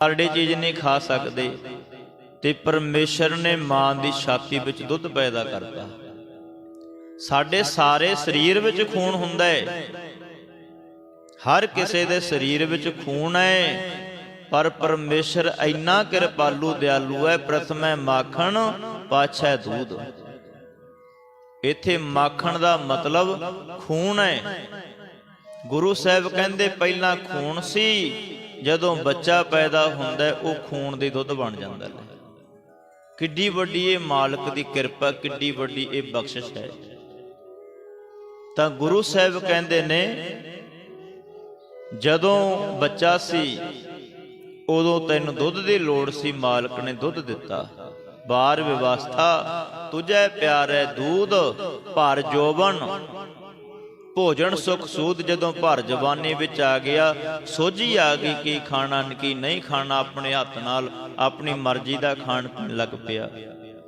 ਸਾਡੀ ਚੀਜ਼ ਨਹੀਂ ਖਾ ਸਕਦੇ ਤੇ ਪਰਮੇਸ਼ਰ ਨੇ ਮਾਂ ਦੀ ਛਾਤੀ ਵਿੱਚ ਦੁੱਧ ਪੈਦਾ ਕਰਤਾ। ਸਾਡੇ ਸਾਰੇ ਸਰੀਰ ਵਿੱਚ ਖੂਨ ਹੁੰਦਾ ਹੈ ਹਰ ਕਿਸੇ ਦੇ ਸਰੀਰ ਵਿੱਚ ਖੂਨ ਹੈ ਪਰ ਪਰਮੇਸ਼ਰ ਇੰਨਾ ਕਿਰਪਾਲੂ, ਦਿਆਲੂ ਹੈ ਪ੍ਰਥਮੇ ਮਾਖਣ, ਪਾਛੈ ਦੂਧ। ਇੱਥੇ ਮਾਖਣ ਦਾ ਮਤਲਬ ਖੂਨ ਹੈ ਗੁਰੂ ਸਾਹਿਬ ਕਹਿੰਦੇ ਪਹਿਲਾਂ ਖੂਨ ਸੀ ਜਦੋਂ ਬੱਚਾ ਪੈਦਾ ਹੁੰਦਾ ਉਹ ਖੂਨ ਦੇ ਦੁੱਧ ਬਣ ਜਾਂਦਾ ਹੈ। ਕਿੱਡੀ ਵੱਡੀ ਇਹ ਮਾਲਕ ਦੀ ਕਿਰਪਾ, ਕਿੱਡੀ ਵੱਡੀ ਇਹ ਬਖਸ਼ਿਸ਼ ਹੈ। ਤਾਂ ਗੁਰੂ ਸਾਹਿਬ ਕਹਿੰਦੇ ਨੇ, ਜਦੋਂ ਬੱਚਾ ਸੀ, ਉਦੋਂ ਤੈਨੂੰ ਦੁੱਧ ਦੀ ਲੋੜ ਸੀ, ਮਾਲਕ ਨੇ ਦੁੱਧ ਦਿੱਤਾ। ਬਾਰ ਵਿਵਸਥਾ ਤੁਝੈ ਪਿਆਰੇ ਦੂਧ ਭਰ ਜੋਬਨ ਭੋਜਨ ਸੁਖ ਸੂਦ ਜਦੋਂ ਭਰ ਜਵਾਨੀ ਵਿੱਚ ਆ ਗਿਆ, ਸੋਝੀ ਆ ਗਈ ਕਿ ਖਾਣਾ ਕੀ ਨਹੀਂ ਖਾਣਾ, ਆਪਣੇ ਹੱਥ ਨਾਲ ਆਪਣੀ ਮਰਜ਼ੀ ਦਾ ਖਾਣ ਪੀਣ ਲੱਗ ਪਿਆ।